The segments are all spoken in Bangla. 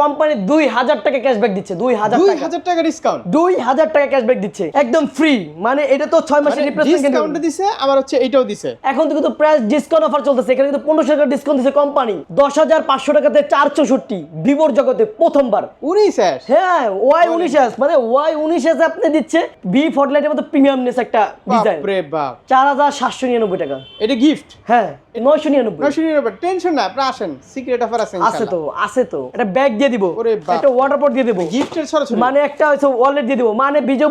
কোম্পানি দুই হাজার টাকা ক্যাশব্যাক দিচ্ছে দুই হাজার দুই হাজার টাকা ডিসকাউন্ট দুই হাজার টাকা ক্যাশব্যাক দিচ্ছে একদম ফ্রি মানে এটা তো ছয় মাসের ডিসকাউন্ট দিছে আবার হচ্ছে এইটাও দিছে। এখন তো কিন্তু প্রাইস ডিসকাউন্ট অফার চলতেছে এখানে কিন্তু পনেরোশো টাকা ডিসকাউন্ট দিচ্ছে কোম্পানি দশ হাজার পাঁচশো টাকাতে চার চৌষট্টি ভিভোর জগতে প্রথমবার। উনিশ স্যার হ্যাঁ ওয়াই উনিশ এস মানে ওয়াই উনিশ এস আপনি দিচ্ছে বি ফর্টিলাইটের মতো প্রিমিয়ামনেস একটা ডিজাইন চার হাজার সাতশো নিরানব্বই টাকা। এটা গিফট হ্যাঁ। নয়শো নিরানব্বই নয়শো নিরানব্বই টেনশন না আপনি আসেন। সিক্রেট অফার আছে আছে তো আছে তো। একটা ব্যাগ দিয়ে দিব। একটা ওয়াটার পট দিয়ে দিব। গিফটের সরাসরি। মানে একটা হচ্ছে ওয়ালেট দিয়ে দিব। মানে বিজয়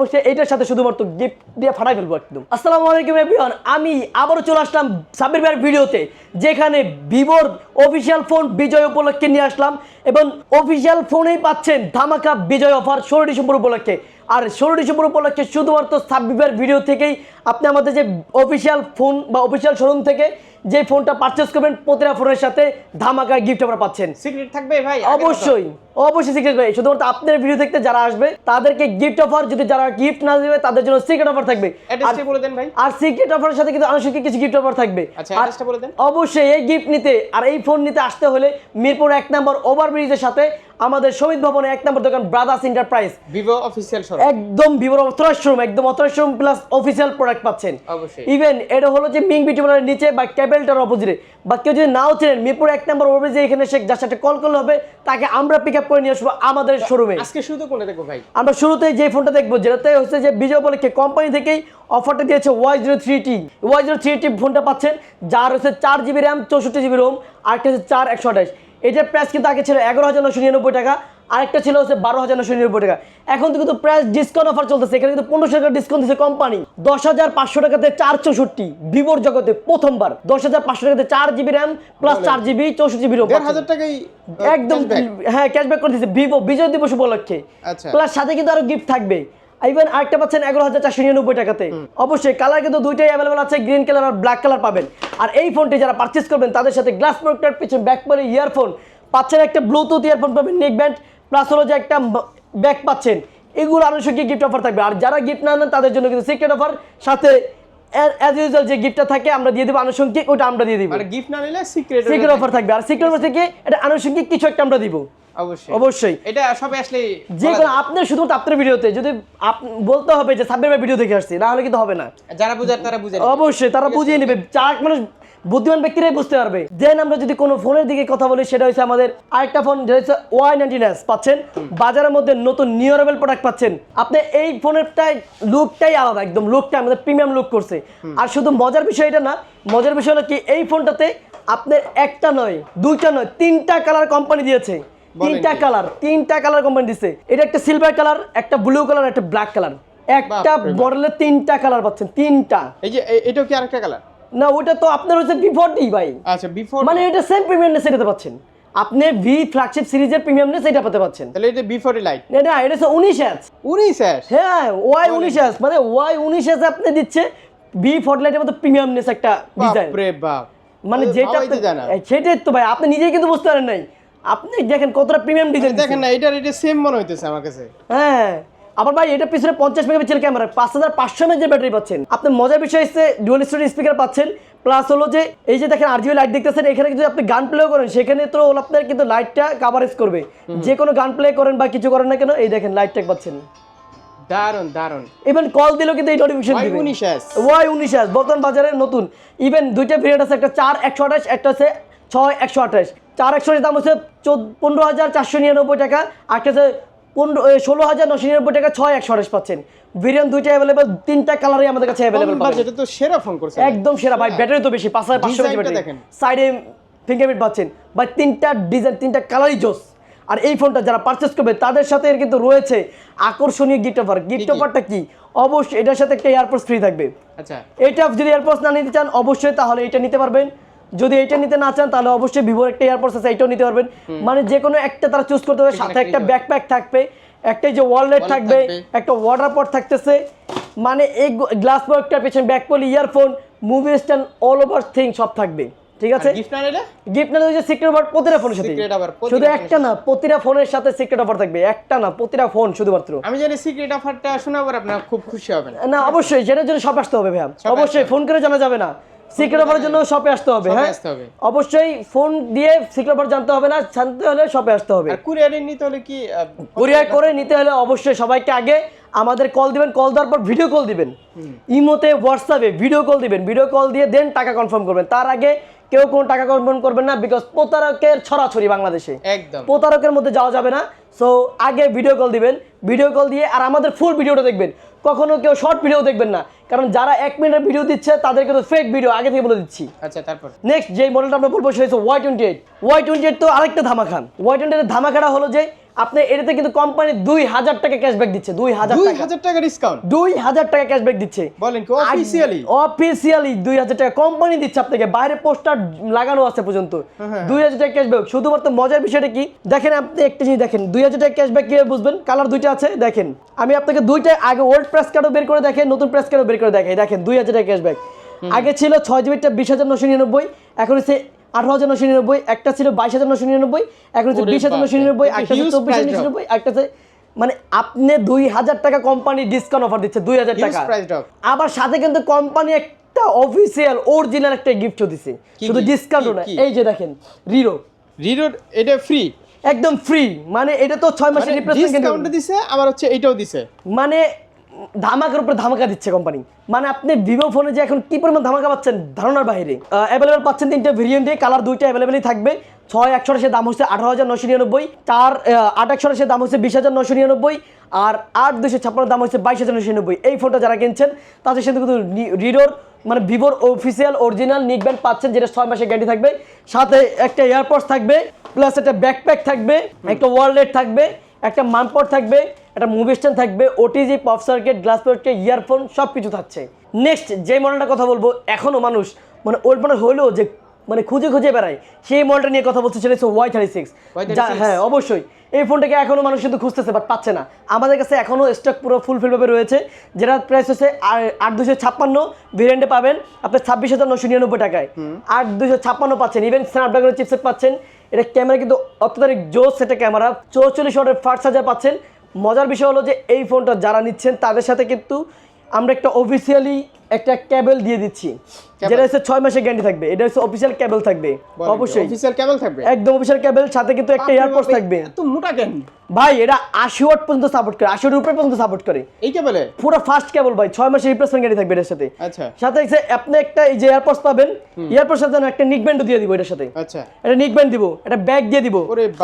বসে এটার সাথে শুধুমাত্র গিফট দিয়ে ফাটাই ফেলব একদম। আসসালামু আলাইকুম এভরিওয়ান আমি আবারও চলে আসলাম সাবির ভাইয়ের ভিডিওতে যেখানে ভিভোর অফিসিয়াল ফোন বিজয় উপলক্ষে নিয়ে আসলাম এবং অফিসিয়াল ফোনেই পাচ্ছেন ধামাকা বিজয় অফার ষোলো ডিসেম্বর উপলক্ষে। আর ষোলো ডিসেম্বর উপলক্ষে শুধুমাত্র সাব্বিবের ভিডিও থেকেই আপনি আমাদের যে অফিসিয়াল ফোন বা অফিসিয়াল শোরুম থেকে যে ফোনটা পারচেস করবেন প্রতিটা ফোনের সাথে ধামাকা গিফট আমরা পাচ্ছেন। সিক্রেট থাকবে ভাই অবশ্যই অবশ্যই সিক্রেট ভাই। শুধুমাত্র আপনার ভিডিও দেখতে যারা আসবে তাদেরকে গিফট অফার যদি যারা গিফট না দেবে তাদের জন্য সিক্রেট অফার থাকবে। অ্যাড্রেসটা বলে দেন ভাই। আর সিক্রেট অফারের সাথে কিন্তু আনুষঙ্গিক কিছু গিফট অফার থাকবে। আচ্ছা, অ্যাড্রেসটা বলে দেন। অবশ্যই এই গিফট নিতে আর এই ফোন নিতে আসতে হলে মিরপুর এক নম্বর ওভারব্রিজের সাথে আমাদের শহীদ ভবনে এক নম্বর দোকান brothers enterprise Vivo official shop একদম ভিভোর অথরাইজ শোরুম একদম authorise showroom plus official product পাচ্ছেন। অবশ্যই। ইভেন এটা হলো যে মিং বিউটি পার্লারের নিচে বা ক্যাবেলটার অপোজিটে বা কেউ যদি নাও চেনেন মিরপুর এক নম্বর ওভারব্রিজে এখানে সে যার সাথে কল করলে হবে তাকে আমরা পিক আপ করে নিয়ে আসব আমাদের শোরুমে আজকে শুধু কোনটা দেখো ভাই? আমরা শুরুতেই যে ফোনটা দেখব যেটাতে হচ্ছে যে বিজয় উপলক্ষে কোম্পানি থেকেই অফারটা দিয়েছে Y zero three T Y zero three T ফোনটা পাচ্ছেন যার হচ্ছে চার জিবি র্যাম চৌষট্টি জিবি রোম আরেকটা হচ্ছে চার একশো আঠাশ। এটার প্রাইস কিন্তু আগে ছিল এগারো হাজার নশো নিরানব্বই টাকা। আরেকটা ছিল হচ্ছে বারো হাজার নশো নিরানব্বই টাকা। এখন তো কিন্তু প্রাইস ডিসকাউন্ট অফার চলতেছে। এখানে কিন্তু পনেরোশো টাকা ডিসকাউন্ট দিচ্ছে কোম্পানি দশ হাজার পাঁচশো টাকাতে চার চৌষট্টি ভিভোর জগতে প্রথমবার। দশ হাজার পাঁচশো টাকাতে চার জিবি র্যাম প্লাস চার জিবি চৌষট্টি জিবি রোম হাজার টাকাই একদম হ্যাঁ ক্যাশব্যাক করে দিচ্ছে ভিভো বিজয় দিবস উপলক্ষে। আচ্ছা। প্লাস সাথে কিন্তু আরও গিফট থাকবে। ইভেন আরেকটা পাচ্ছেন এগারো হাজার চারশো নিরানব্বই টাকাতে। অবশ্যই কালার কিন্তু দুইটাই অ্যাভেলেবল আছে। গ্রিন কালার আর ব্ল্যাক কালার পাবেন। আর এই ফোনটি যারা পারচেস করবেন তাদের সাথে গ্লাস প্রোডাক্টার পিছনে ব্যাক পরে ইয়ারফোন পাচ্ছেন একটা ব্লুটুথ ইয়ারফোন পাবেন নেক ব্যান্ড প্লাস হলো যে একটা ব্যাগ পাচ্ছেন। এগুলো আনুষঙ্গিক গিফট অফার থাকবে? আর যারা গিফট না নেন তাদের জন্য কিন্তু সিক্রেট অফার সাথে অ্যাজ ইউজুয়াল যে গিফটটা থাকে আমরা দিয়ে দেবো আনুষঙ্গিক ওটা আমরা দিয়ে দিব। মানে গিফট না নিলে সিক্রেট সিক্রেট অফার থাকবে। আর সিক্রেট অফার থেকে এটা আনুষঙ্গিক কিছু একটা আমরা দিব। অবশ্যই। অবশ্যই। এটা সবে আসলে যে কোনো যায়। আপনার শুধুমাত্র আপনার ভিডিওতে যদি বলতে হবে যে সাব্বির ভাই ভিডিও দেখে আসছি না হলে কিন্তু হবে না। যারা বুঝার তারা বুঝে অবশ্যই তারা বুঝিয়ে নেবে। চার মানুষ বুদ্ধিমান ব্যক্তিরাই বুঝতে পারবে। দেন আমরা যদি কোনো ফোনের দিকে কথা বলি সেটা হচ্ছে আমাদের আরেকটা ফোন যেটা হচ্ছে ওয়াই নাইনটিন এস পাচ্ছেন? বাজারের মধ্যে নতুন নিউরেবল প্রোডাক্ট পাচ্ছেন। আপনি এই ফোনেরটাই লুকটাই আলাদা একদম লুকটা আমাদের প্রিমিয়াম লুক করছে। আর শুধু মজার বিষয় এটা না মজার বিষয় হলো কি এই ফোনটাতে আপনার একটা নয় দুইটা নয় তিনটা কালার কোম্পানি দিয়েছে। তিনটা কালার তিনটা কালার কোম্পানি দিচ্ছে এটা একটা সিলভার কালার একটা ব্লু কালার একটা ব্ল্যাক কালার একটা বড়লে তিনটা কালার পাচ্ছেন তিনটা। এই যে এটাও কি আরেকটা কালার না ওটা তো আপনার হচ্ছে বিফোরটি ভাই। আচ্ছা বিফোর মানে এটা সেম প্রিমিয়ামনেস এটাতে পাচ্ছেন। আপনি ভি ফ্ল্যাগশিপ সিরিজের প্রিমিয়ামনেস এটা পেতে পাচ্ছেন। তাহলে এটা বিফোরই লাইট এটা এটা হচ্ছে উনিশ এস উনিশ স্যার হ্যাঁ ওয়াই উনিশ এস মানে ওয়াই উনিশ এস আপনি দিচ্ছে বি ফর্টিলাইটের মতো প্রিমিয়ামনেস একটা ডিজাইন বাপ। মানে যেটা না। সেটাই তো ভাই আপনি নিজেই কিন্তু বুঝতে পারেন নাই। আপনি দেখেন কতটা প্রিমিয়াম ডিজাইন দেখেন না এটার এটা সেম মনে হইতেছে আমার কাছে। হ্যাঁ। আবার ভাই এটা পিছনে পঞ্চাশ মেগাপিক্সেল ক্যামেরা পাঁচ হাজার পাঁচশো এমএজের ব্যাটারি পাচ্ছেন। আপনি মজার বিষয় হচ্ছে ডুয়াল স্টোরি স্পিকার পাচ্ছেন। প্লাস হলো যে এই যে দেখেন আরজিবি লাইট দেখতেছেন এখানে যদি আপনি গান প্লে করেন সেখানে তো আপনার কিন্তু লাইটটা কাভারেজ করবে। যে কোনো গান প্লে করেন বা কিছু করেন না কেন এই দেখেন লাইটটা পাচ্ছেন। দারুণ দারুণ ইভেন কল দিলেও কিন্তু এই নোটিফিকেশন দিবে। ওয়াই উনিশ এস বর্তমান বাজারে নতুন। ইভেন দুইটা ভেরিয়েন্ট আছে একটা চার একশো আঠাশ একটা হচ্ছে ছয় একশো আঠাশ। চার একশো দাম হচ্ছে চোদ্দ পনেরো হাজার চারশো নিরানব্বই টাকা আর একটা পনেরো ষোলো হাজার নশো নিরানব্বই টাকা ছয় একশো আঠাশ পাচ্ছেন। ভেরিয়েন্ট দুইটা অ্যাভেলেবেল তিনটা কালারই আমাদের কাছে অ্যাভেলেবেল বাজেটে তো সেরা ফোন করছে একদম সেরা ভাই ব্যাটারি তো বেশি পাঁচ হাজার পাঁচশো ব্যাটারি। সাইডে ফিঙ্গারপ্রিন্ট পাচ্ছেন। ভাই তিনটা ডিজাইন তিনটা কালারই জোস। আর এই ফোনটা যারা পারচেস করবে তাদের সাথে এর কিন্তু রয়েছে আকর্ষণীয় গিফট অফার গিফট? অফারটা কি? অবশ্যই এটার সাথে একটা এয়ারপোর্টস ফ্রি থাকবে। আচ্ছা। এটা যদি এয়ারপোর্টস না নিতে চান অবশ্যই তাহলে এটা নিতে পারবেন। যদি এটা নিতে না চান তাহলে অবশ্যই ভিভোর একটা এয়ারপোর্টস আছে এটাও নিতে পারবেন। মানে যে কোনো একটা তারা চুজ করতে হবে সাথে একটা ব্যাকপ্যাক থাকবে একটা যে ওয়ালেট থাকবে। একটা ওয়াটার পট থাকতেছে। মানে এই গ্লাস প্রোডাক্টটার পেছনে back poly earphone movie stand all over thing সব থাকবে। ঠিক আছে? গিফট না নিলে? গিফট না যে সিক্রেট অফার প্রতিটা ফোনের সাথে। Secret offer, শুধু একটা না প্রতিটা ফোনের সাথে সিক্রেট অফার থাকবে। একটা না প্রতিটা ফোন শুধুমাত্র। আমি জানি সিক্রেট অফারটা শোনার পর আপনারা খুব খুশি হবেন। না অবশ্যই সেটার জন্য সব আসতে হবে ভাইয়া। অবশ্যই ফোন করে জানা যাবে না। সিক্রেট অফারের জন্য শপে আসতে হবে হ্যাঁ? অবশ্যই ফোন দিয়ে সিক্রেট অফার জানতে হবে না জানতে হলে শপে আসতে হবে। কুরিয়ারে নিতে হলে কি কুরিয়ার করে নিতে হলে অবশ্যই সবাইকে আগে আমাদের কল দিবেন কল দেওয়ার পর ভিডিও কল দিবেন। ইমোতে হোয়াটসঅ্যাপে ভিডিও কল দিবেন ভিডিও কল দিয়ে দেন টাকা কনফার্ম করবেন। তার আগে কেউ কোনো টাকা কনফার্ম করবেন না বিকজ প্রতারকের ছড়াছড়ি বাংলাদেশে। একদম। প্রতারকের মধ্যে যাওয়া যাবে না। সো আগে ভিডিও কল দিবেন ভিডিও কল দিয়ে আর আমাদের ফুল ভিডিওটা দেখবেন। কখনো কেউ শর্ট ভিডিও দেখবেন না। কারণ যারা এক মিনিটের ভিডিও দিচ্ছে তাদেরকে তো ফেক ভিডিও আগে থেকে বলে দিচ্ছি। আচ্ছা তারপর? নেক্সট যে মডেলটা আমরা বলব সেটা হচ্ছে Y twenty eight Y twenty eight তো আরেকটা ধামাখান ওয়াই টোয়েন্টি এইটের ধামাখাটা হলো যে আপনি এটাতে কিন্তু কোম্পানি দুই হাজার টাকা ক্যাশব্যাক দিচ্ছে দুই হাজার দুই টাকা হাজার টাকা ডিসকাউন্ট দুই হাজার টাকা ক্যাশব্যাক দিচ্ছে। বলেন কি অফিসিয়ালি অফিসিয়ালি দুই হাজার টাকা কোম্পানি দিচ্ছে আপনাকে বাইরে পোস্টার লাগানো আছে পর্যন্ত। হ্যাঁ। দুই হাজার টাকা ক্যাশব্যাক শুধুমাত্র মজার বিষয়টা কি? দেখেন আপনি একটা জিনিস দেখেন দুই হাজার টাকা ক্যাশব্যাক কীভাবে বুঝবেন? কালার দুইটা আছে দেখেন। আমি আপনাকে দুইটা আগে ওল্ড প্রেস কার্ডও বের করে দেখেন নতুন প্রেস কার্ডও বের করে দেখাই। দেখেন দুই হাজার টাকা ক্যাশব্যাক আগে ছিল ছয় জিবিটা বিশ হাজার নশো নিরানব্বই এখন হচ্ছে আঠারো হাজার নশো নিরানব্বই একটা ছিল বাইশ হাজার নশো নিরানব্বই এখন হচ্ছে বিশ হাজার নশো নিরানব্বই একটা হচ্ছে চব্বিশ হাজার নিরানব্বই একটা হচ্ছে মানে আপনি দুই হাজার টাকা কোম্পানি ডিসকাউন্ট অফার দিচ্ছে দুই হাজার টাকা। আবার সাথে কিন্তু কোম্পানি একটা অফিসিয়াল অরিজিনাল একটা গিফটও দিছে। শুধু? ডিসকাউন্টও না এই যে দেখেন রিরো রিডোর এটা ফ্রি একদম ফ্রি মানে এটা তো ছয় মাসের মানে রিপ্লেসমেন্ট দিছে আবার হচ্ছে এইটাও দিছে। মানে ধামাকার উপরে ধামাকা দিচ্ছে কোম্পানি মানে আপনি ভিভো ফোনে যে এখন কি পরিমাণ ধামাকা পাচ্ছেন ধারণার বাইরে। অ্যাভেলেবেল পাচ্ছেন তিনটে ভেরিয়েন্টে কালার দুইটা অ্যাভেলেবেলই থাকবে। ছয় একশো সে দাম হচ্ছে আঠারো হাজার নশো নিরানব্বই, চার আট একশো সে দাম হচ্ছে বিশ হাজার নশো নিরানব্বই, আর আট দুশো ছাপ্পান্ন দাম হচ্ছে বাইশ হাজার নশো নিরানব্বই। এই ফোনটা যারা কিনছেন, তাদের সাথে কিন্তু রিডোর মানে ভিভোর অফিসিয়াল অরিজিনাল নিক ব্যান্ড পাচ্ছেন, যেটা ছয় মাসের গ্যারান্টি থাকবে। সাথে একটা এয়ারপোর্টস থাকবে প্লাস একটা ব্যাকপ্যাক থাকবে, একটা ওয়ালেট থাকবে, একটা মানপট থাকবে একটা মুভি স্ট্যান্ড থাকবে ওটিজি পপ সার্কিট গ্লাস প্রোডক্টে ইয়ারফোন সব কিছু থাকছে। নেক্সট যে মডেলটা কথা বলব এখনও মানুষ মানে ওল্ড মডেল হলেও যে মানে খুঁজে খুঁজে বেড়ায় সেই মডেলটা নিয়ে কথা বলছে সেটা হচ্ছে ওয়াই থার্টি সিক্স হ্যাঁ অবশ্যই। এই ফোনটাকে এখনও মানুষ কিন্তু খুঁজতেছে বাট পাচ্ছে না। আমাদের কাছে এখনও স্টক পুরো ফুলফিলভাবে রয়েছে যেটা প্রাইস হচ্ছে আট দুশো ছাপ্পান্ন। ভেরিয়েন্টে পাবেন আপনি ছাব্বিশ হাজার নশো নিরানব্বই টাকায়। আট দুশো ছাপ্পান্ন পাচ্ছেন। ইভেন স্ন্যাপড্রাগনের চিপসেট পাচ্ছেন। এটা ক্যামেরা কিন্তু অত্যাধিক জোস সেটা ক্যামেরা চৌচল্লিশ ওয়াটের ফার্স্ট চার্জার পাচ্ছেন। মজার বিষয় হলো যে এই ফোনটা যারা নিচ্ছেন তাদের সাথে কিন্তু আমরা একটা অফিসিয়ালি একটা ক্যাবেল দিয়ে দিচ্ছি। যেটা হচ্ছে ছয় মাসের গ্যারান্টি থাকবে। এটা হচ্ছে অফিসিয়াল ক্যাবেল থাকবে। অবশ্যই। অফিসিয়াল কেবল থাকবে? একদম অফিসিয়াল ক্যাবেল সাথে কিন্তু একটা এয়ারপোর্ট থাকবে। এত মোটা কেন? ভাই এটা আশি ওয়াট পর্যন্ত সাপোর্ট করে আশি উপরে পর্যন্ত সাপোর্ট করে। এই কেবলে পুরো ফাস্ট কেবল ভাই ছয় মাসের রিপ্লেসমেন্ট গ্যারান্টি থাকবে এটার সাথে। আচ্ছা। সাথে হচ্ছে আপনি একটা এই যে এয়ারপোর্টস পাবেন এয়ারপোর্টস সাথে একটা নিক ব্যান্ডও দিয়ে দিব এটার সাথে। আচ্ছা। একটা নিক ব্যান্ড দিব একটা ব্যাগ দিয়ে দিব।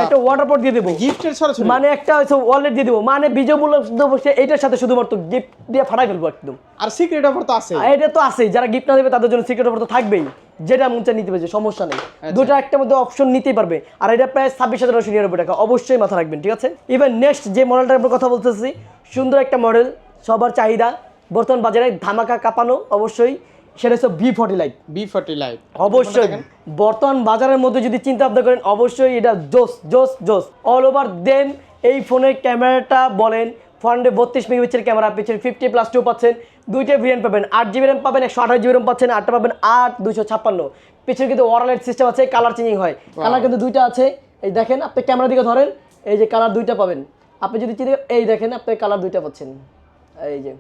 একটা ওয়াটার পট দিয়ে দিব। গিফটের সরাসরি? মানে একটা হচ্ছে ওয়ালেট দিয়ে দিব। মানে বিজয় মূল্য বসে এইটার সাথে শুধুমাত্র গিফট দিয়ে ফাটাই ফেলব একদম। আর সিক্রেট অফার তো আছে। আর এটা তো আছেই যারা গিফট না দেবে তাদের জন্য সিক্রেট অফার তো থাকবেই। যেটা মন চায় নিতে পারবে সমস্যা নেই। দুটো একটা মধ্যে অপশন নিতেই পারবে। আর এটা প্রায় ছাব্বিশ হাজার নশো নিরানব্বই টাকা অবশ্যই মাথা রাখবেন ঠিক আছে? এবার নেক্সট যে মডেলটার উপর কথা বলতেছি সুন্দর একটা মডেল সবার চাহিদা। বর্তমান বাজারে ধামাকা কাঁপানো অবশ্যই। সেটা হচ্ছে V forty lite B forty lite অবশ্যই বর্তমান বাজারের মধ্যে যদি চিন্তা ভাবনা করেন অবশ্যই এটা জোস জোস জোস। অল ওভার দেন এই ফোনের ক্যামেরাটা বলেন ফোর হান্ড্রেড বত্রিশ মেগাপিক্সেল ক্যামেরা পিছনে ফিফটি প্লাস টু পাচ্ছেন দুইটা ভেরিয়েন্ট পাবেন আট জিবি র্যাম পাবেন একশো আঠাশ জিবি র্যাম পাচ্ছেন আটটা পাবেন আট দুশো ছাপ্পান্ন। পিছনে কিন্তু ওয়ারলাইট সিস্টেম আছে কালার চেঞ্জিং হয়। কালার কিন্তু দুইটা আছে। এই দেখেন আপনি ক্যামেরা দিকে ধরেন এই যে কালার দুইটা পাবেন। আপনি যদি চিন্তা এই দেখেন আপনি কালার দুইটা পাচ্ছেন। এই যে।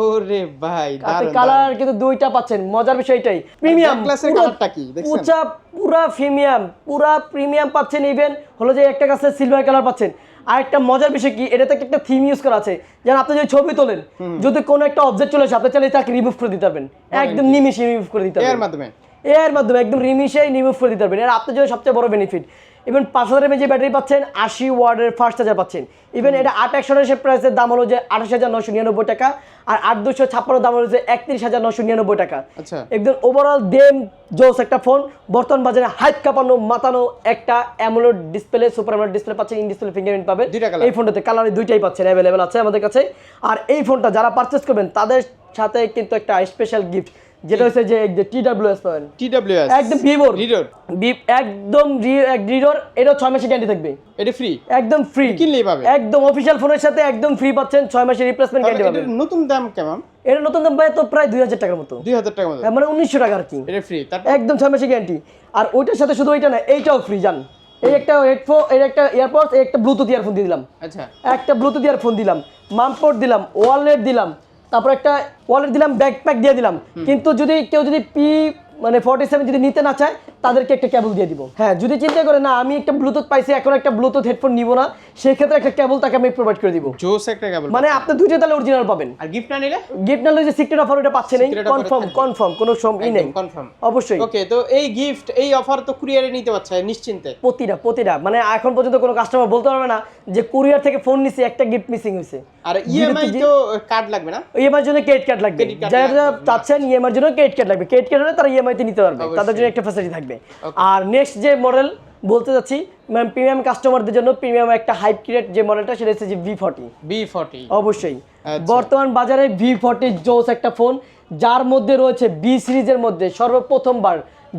ওরে ভাই আপনি কালার কিন্তু দুইটা পাচ্ছেন মজার বিষয় এটাই। প্রিমিয়াম black কালারটা কি? দেখছেন? উঁচা পুরা প্রিমিয়াম পুরা প্রিমিয়াম পাচ্ছেন ইভেন হলো যে একটা কাছে সিলভার কালার পাচ্ছেন। আর একটা মজার বিষয় কি এটাতে একটা থিম ইউজ করা আছে। যেন আপনি যদি ছবি তোলেন যদি কোনো একটা অবজেক্ট চলে আসে আপনি চাইলে তাকে রিমুভ করে দিতে পারবেন। একদম নিমিশে রিমুভ করে দিতে পারবেন। এর মাধ্যমে? এর মাধ্যমে একদম রিমিশে রিমুভ করে দিতে পারবেন। এর আপনার জন্য সবচেয়ে বড় বেনিফিট ইভেন পাঁচ হাজার এমএজি ব্যাটারি পাচ্ছেন আশি ওয়ার্ডের ফার্স্ট চার্জার পাচ্ছেন। ইভেন এটা আট একশো সে প্রাইসের দাম হলো যে আঠাশ হাজার নশো নিরানব্বই টাকা আর আট দুশো ছাপ্পান্ন দাম হলো যে একত্রিশ হাজার নশো নিরানব্বই টাকা। আচ্ছা। একদম ওভারঅল দেম জোস একটা ফোন বর্তমান বাজারে হাইপ কাঁপানো মাতানো একটা AMOLED display super AMOLED display পাচ্ছেন ইন ডিসপ্লে ফিঙ্গারপ্রিন্ট পাবেন। এই ফোনটাতে কালার দুইটাই পাচ্ছেন অ্যাভেলেবেল আছে আমাদের কাছে। আর এই ফোনটা যারা পারচেস করবেন তাদের সাথে কিন্তু একটা স্পেশাল গিফট যেটা হচ্ছে যে টি ডাব্লিউ এস পাবেন। টিডব্লিউএস একদম ভিভোর। রিডোর একদম রিডোর এটা ছয় মাসের গ্যারান্টি থাকবে। এটা ফ্রি একদম ফ্রি কিনলেই পাবে। একদম অফিসিয়াল ফোনের সাথে একদম ফ্রি পাচ্ছেন ছয় মাসের রিপ্লেসমেন্ট গ্যারান্টি পাবেন। নতুন দাম কেমন? এটা নতুন দাম পায় তো প্রায় দুই হাজার টাকার মতো। দুই হাজার টাকা মতো। হ্যাঁ, মানে উনিশশো টাকা আর কি। এটা ফ্রি একদম ছয় মাসের গ্যারান্টি আর ওইটার সাথে শুধু ওইটা না এইটাও ফ্রি জান। এই একটা হেডফোন এই একটা ইয়ারপডস এই একটা ব্লুটুথ ইয়ারফোন দিয়ে দিলাম। আচ্ছা। একটা ব্লুটুথ ইয়ারফোন দিলাম মামপোর্ট দিলাম ওয়ালেট দিলাম তারপর একটা ওয়ালেট দিলাম ব্যাকপ্যাক দিয়ে দিলাম। কিন্তু যদি কেউ যদি পি মানে ফর্টি সেভেন যদি নিতে না চায় তাদেরকে একটা কেবল দিয়ে দিব। হ্যাঁ যদি চিন্তা করে না আমি একটা ব্লুটুথ পাইছি এখন একটা ব্লুটুথ হেডফোন নিব না সেক্ষেত্রে একটা কেবল তাকে আমি প্রোভাইড করে দিব। জোস একটা কেবল মানে আপনি দুইটা তাহলে অরিজিনাল পাবেন। আর গিফট না নিলে? গিফট না হলে যে সিক্রেট অফার ওটা পাচ্ছেন কনফার্ম কনফার্ম কোনো সময় নেই। কনফার্ম অবশ্যই। ওকে তো এই গিফট এই অফার তো কুরিয়ারে নিতে পারছে নিশ্চিন্তে। প্রতিটা প্রতিটা। মানে এখন পর্যন্ত কোনো কাস্টমার বলতে পারবে না যে কুরিয়ার থেকে ফোন নিছি একটা গিফট মিসিং হয়েছে আর ইএমআই তো কার্ড লাগবে না? ইএমআই জন্য ক্রেডিট কার্ড লাগবে। যারা লাগবে, যারা চাচ্ছেন ইএমআই জন্য ক্রেডিট কার্ড লাগবে। ক্রেডিট কার্ড হলে তারা ইএমআই তে নিতে পারবে। তাদের জন্য একটা ফ্যাসিলিটি থাকবে। আর নেক্সট যে মডেল বলতে যাচ্ছি ম্যাম প্রিমিয়াম কাস্টমারদের জন্য প্রিমিয়াম একটা হাইপ ক্রিয়েট যে মডেলটা সেটা হচ্ছে যে ভি ফর্টি বি ফর্টি অবশ্যই। আচ্ছা। বর্তমান বাজারে ভি ফর্টি জোস একটা ফোন যার মধ্যে রয়েছে বি সিরিজের মধ্যে সর্বপ্রথমবার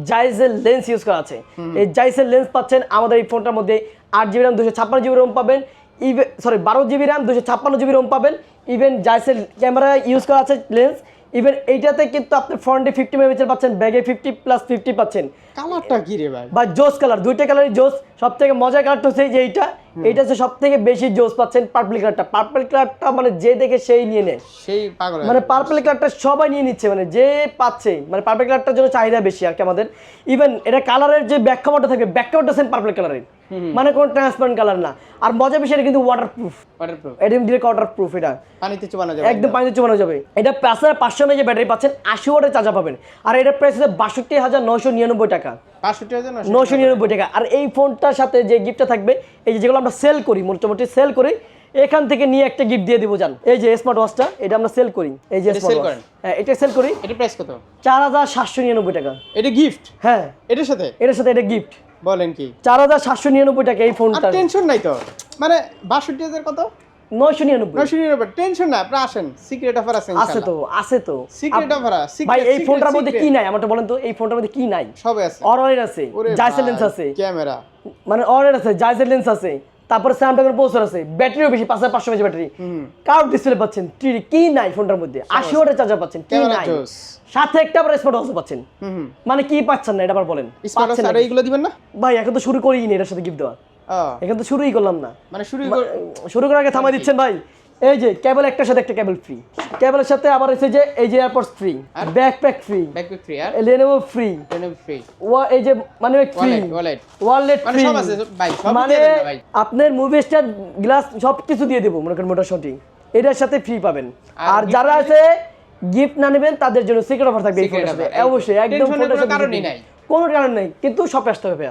জাইজের লেন্স ইউজ করা আছে। এই জাইসের লেন্স পাচ্ছেন আমাদের এই ফোনটার মধ্যে আট জিবি র্যাম দুশো ছাপ্পান্ন জিবি রোম পাবেন। ইভেন সরি বারো জিবি র্যাম দুশো ছাপ্পান্ন জিবি রোম পাবেন। ইভেন জাইসের ক্যামেরা ইউজ করা আছে লেন্স ইভেন এইটাতে কিন্তু আপনি ফ্রন্টে ফিফটি মেগাপিক্সেল পাচ্ছেন ব্যাগে ফিফটি প্লাস ফিফটি পাচ্ছেন। কালারটা কি রে ভাই? বা জোস কালার দুইটা কালারই জোস সব থেকে মজার কালারটা হচ্ছে যে এইটা। এইটা হচ্ছে সব থেকে বেশি জোস পাচ্ছেন পার্পল কালারটা পার্পল কালারটা মানে যে দেখে সেই নিয়ে নেয়। সেই পাগল মানে। পার্পল কালারটা সবাই নিয়ে নিচ্ছে মানে যে পাচ্ছে। মানে পার্পল কালারটার জন্য চাহিদা বেশি আর কি আমাদের। ইভেন এটা কালারের যে কভারটা থাকবে কভারটা সেম পার্পল কালারের মানে কোনো ট্রান্সপারেন্ট কালার না। আর মজা বেশি এটা কিন্তু ওয়াটার প্রুফ Waterproof। এটা ডিরেক্ট ওয়াটার প্রুফ এটা। পানিতে চুবানো যাবে একদম পানিতে চুবানো যাবে। এটা হাজার পাঁচশো এমএএইচ ব্যাটারি পাচ্ছেন। আশি ওয়াটের চার্জার পাবেন। আর এটার প্রাইস হচ্ছে বাষট্টি হাজার নয়শো নিরানব্বই টাকা। নশো নিরানব্বই টাকা। আর এই ফোনটার সাথে যে গিফটটা থাকবে এই যে যেগুলো আমরা সেল করি মোটামুটি সেল করি এখান থেকে নিয়ে একটা গিফট দিয়ে দিব জান। এই যে স্মার্ট ওয়াচটা এটা আমরা সেল করি। এই যে sell করেন? হ্যাঁ এটা সেল করি। এটা প্রাইস কত? চার হাজার সাতশো নিরানব্বই টাকা। এটা গিফট হ্যাঁ। এটার সাথে? এটার সাথে এটা গিফট বলেন কি? চার হাজার সাতশো নিরানব্বই টাকা এই ফোনটা টেনশন নাই তো। মানে বাষট্টি হাজার কত? নয়শো নিরানব্বই। নয়শো নিরানব্বই। টেনশন না আপনি আসেন। সিক্রেট অফার আছে আছে তো আছে তো। সিক্রেট অফার ভাই এই ফোনটার মধ্যে কি নাই? আমারটা বলেন তো এই ফোনটার মধ্যে কি নাই? সবে আছে। অরেঞ্জ আছে জাইসেলেন্স আছে। ক্যামেরা। মানে অরেঞ্জ আছে জাইসেলেন্স আছে। তারপরে স্ন্যাপড্রাগন প্রসেসর আছে। ব্যাটারিও বেশি পাঁচ হাজার পাঁচশো এমএচ ব্যাটারি। কার্ভ ডিসপ্লে পাচ্ছেন কি নাই ফোনটার মধ্যে? আশি ওয়াটের চার্জার পাচ্ছেন কি নাই? সাথে একটা আবার স্মার্ট ওয়াচ পাচ্ছেন। মানে কি পাচ্ছেন না এটা আবার বলেন। স্মার্ট আর এইগুলো দিবেন না? ভাই এখন তো শুরু করিনি এটার সাথে গিফট দেওয়া। এখন তো শুরুই করলাম না। মানে শুরু শুরু করার আগে থামাই দিচ্ছেন ভাই। এই যে কেবল একটার সাথে একটা কেবল ফ্রি কেবলের সাথে আবার এসে যে এই যে airports free backpack free backpack free আর? লেনোভো ফ্রি ফ্রি এই যে মানে ফ্রি ওয়ালেট ওয়ালেট মানে ফ্রি সব আছে ভাই সব মানে আপনার মুভি স্টার গ্লাস সব কিছু দিয়ে দেবো মনে করেন মোটামুটি এটার সাথে ফ্রি পাবেন। আর যারা আছে গিফট না নেবেন তাদের জন্য সিক্রেট অফার থাকবে এই সাথে। অবশ্যই একদম কোনো সাথে কারণই নাই। কোনো কারণ নেই কিন্তু শপে আসতে হবে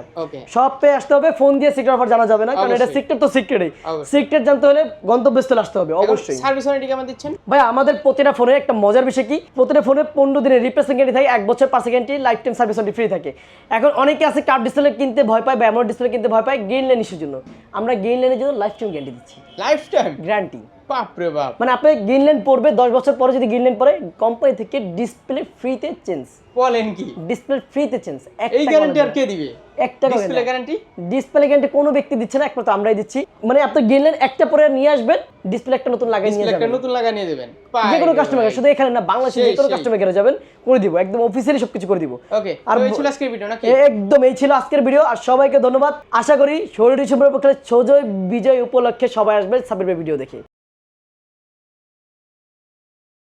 শপে আসতে হবে ফোন দিয়ে সিক্রেট অফার জানা যাবে না কারণ এটা সিক্রেট তো সিক্রেটই সিক্রেট জানতে হলে গন্তব্যস্থলে আসতে হবে অবশ্যই। সার্ভিস ওয়ারেন্টি কেমন দিচ্ছেন? ভাই আমাদের প্রতিটা ফোনে একটা মজার বিষয় কি? প্রতিটা ফোনে পনেরো দিনের রিপ্লেসমেন্ট গ্যারান্টি থাকে এক বছর পাঁচ guarantee lifetime service warranty free থাকে। এখন অনেকে আছে কার্ড ডিসপ্লে কিনতে ভয় পায় বা এমন ডিসপ্লে কিনতে ভয় পায় গ্রিন লেন ইস্যুর জন্য। আমরা গ্রিন লেনের জন্য লাইফ টাইম গ্যারান্টি দিচ্ছি। লাইফ টাইম গ্যারান্টি বাপ রে বাপ। মানে আপনি গ্রিন লেন পড়বে দশ বছর পরে যদি গ্রিন লেন পরে কোম্পানি থেকে ডিসপ্লে ফ্রিতে চেঞ্জ বলেন কি? ডিসপ্লে ফ্রিতে চেঞ্জ এই গ্যারান্টি আর কে দিবে? একটা ডিসপ্লে গ্যারান্টি ডিসপ্লে গ্যারান্টি কোনো ব্যক্তি দিচ্ছে না একমাত্র আমরাই দিচ্ছি। মানে আপনি গ্রিন লেন একটা পরে নিয়ে আসবেন ডিসপ্লে একটা নতুন লাগিয়ে নিয়ে যাবেন। নতুন লাগা নিয়ে দেবেন যে কোনো কাস্টমার শুধু এখানে না বাংলাদেশে যে কোনো কাস্টমার কেটে যাবেন করে দিব একদম অফিসিয়ালি সবকিছু করে দিব। ওকে আর ব- ছিল আজকের ভিডিও নাকি? একদম এই ছিল আজকের ভিডিও আর সবাইকে ধন্যবাদ। আশা করি ষোলো ডিসেম্বর পক্ষে সোজয় বিজয় উপলক্ষে সবাই আসবে সাবের ভিডিও দেখে।